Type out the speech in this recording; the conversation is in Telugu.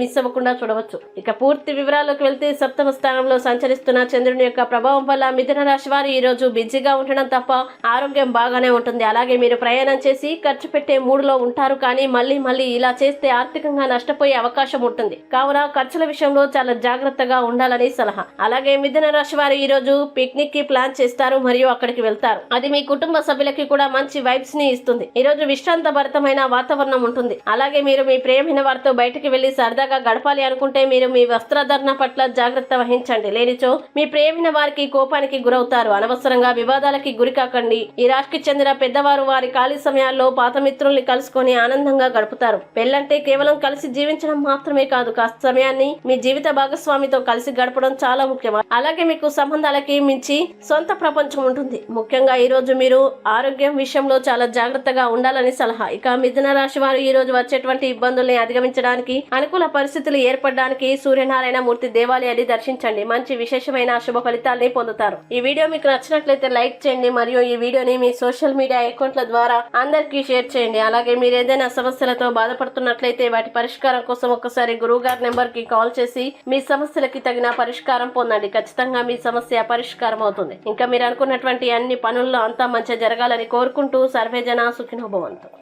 మిస్ అవ్వకుండా చూడవచ్చు. ఇక పూర్తి వివరాల్లోకి వెళ్తే సప్తమ స్థానంలో సంచరిస్తున్న చంద్రుని యొక్క ప్రభావం వల్ల మిథున రాశి వారు ఈ రోజు బిజీగా ఉండడం తప్ప ఆరోగ్యం బాగానే ఉంటుంది. అలాగే మీరు ప్రయాణం చేసి ఖర్చు పెట్టే మూడులో ఉంటారు కానీ మళ్ళీ మళ్ళీ ఇలా చేస్తే ఆర్థికంగా నష్టపోయే అవకాశం ఉంటుంది. కావున ఖర్చుల విషయంలో చాలా జాగ్రత్తగా ఉండాలని సలహా. అలాగే మిథున రాశి వారు ఈ రోజు పిక్నిక్కి ప్లాన్ చేస్తారు మరియు అక్కడికి వెళ్తారు. అది మీ కుటుంబ సభ్యులకి కూడా మంచి వైబ్స్ని ఇస్తుంది. ఈ రోజు విశ్రాంతభరితమైన వాతావరణం ఉంటుంది. అలాగే మీరు మీ ప్రేమైన వారితో బయటకి వెళ్ళి సరదాగా గడపాలి అనుకుంటే మీరు మీ వస్త్రధరణ పట్ల జాగ్రత్త వహించండి. లేనిచో మీ ప్రేమిన వారికి కోపానికి గురవుతారు. అనవసరంగా వివాదాలకి గురి కాకండి. ఈ రాశికి చెందిన పెద్దవారు వారి ఖాళీ సమయాల్లో పాత మిత్రుల్ని కలుసుకొని ఆనందంగా గడుపుతారు. పెళ్ళంటే కేవలం కలిసి జీవించడం మాత్రమే కాదు. కాస్త సమయాన్ని మీ జీవిత భాగస్వామితో కలిసి గడపడం చాలా ముఖ్యం. అలాగే మీకు సంబంధాలకి మించి సొంత ప్రపంచం ఉంటుంది. ముఖ్యంగా ఈ రోజు మీరు ఆరోగ్యం విషయంలో చాలా జాగ్రత్తగా ఉండాలని సలహా. ఇక మిథున రాశి వారు ఈ రోజు వచ్చేటువంటి ఇబ్బందుల్ని అధిగమించడానికి అనుకూల పరిస్థితులు ఏర్పడడానికి సూర్యనారాయణ మూర్తి దేవాలయాన్ని దర్శించండి. మంచి విశేషమైన శుభ ఫలితాల్ని పొందుతారు. ఈ వీడియో మీకు నచ్చినట్లయితే లైక్ చేయండి. మరియు ఈ వీడియోని మీ సోషల్ మీడియా అకౌంట్ల ద్వారా అందరికీ షేర్ చేయండి. అలాగే మీరు ఏదైనా సమస్యలతో బాధపడుతున్నట్లయితే వాటి పరిష్కారం కోసం ఒకసారి గురువు గారి నెంబర్కి కాల్ చేసి మీ సమస్యలకి తగిన పరిష్కారం పొందండి. ఖచ్చితంగా మీ సమస్య పరిష్కారం అవుతుంది. ఇంకా మీరు అనుకున్నటువంటి అన్ని పనుల్లో అంతా మంచి జరగాలని కోరుకుంటూ సర్వేజన సుఖినోభవంతు.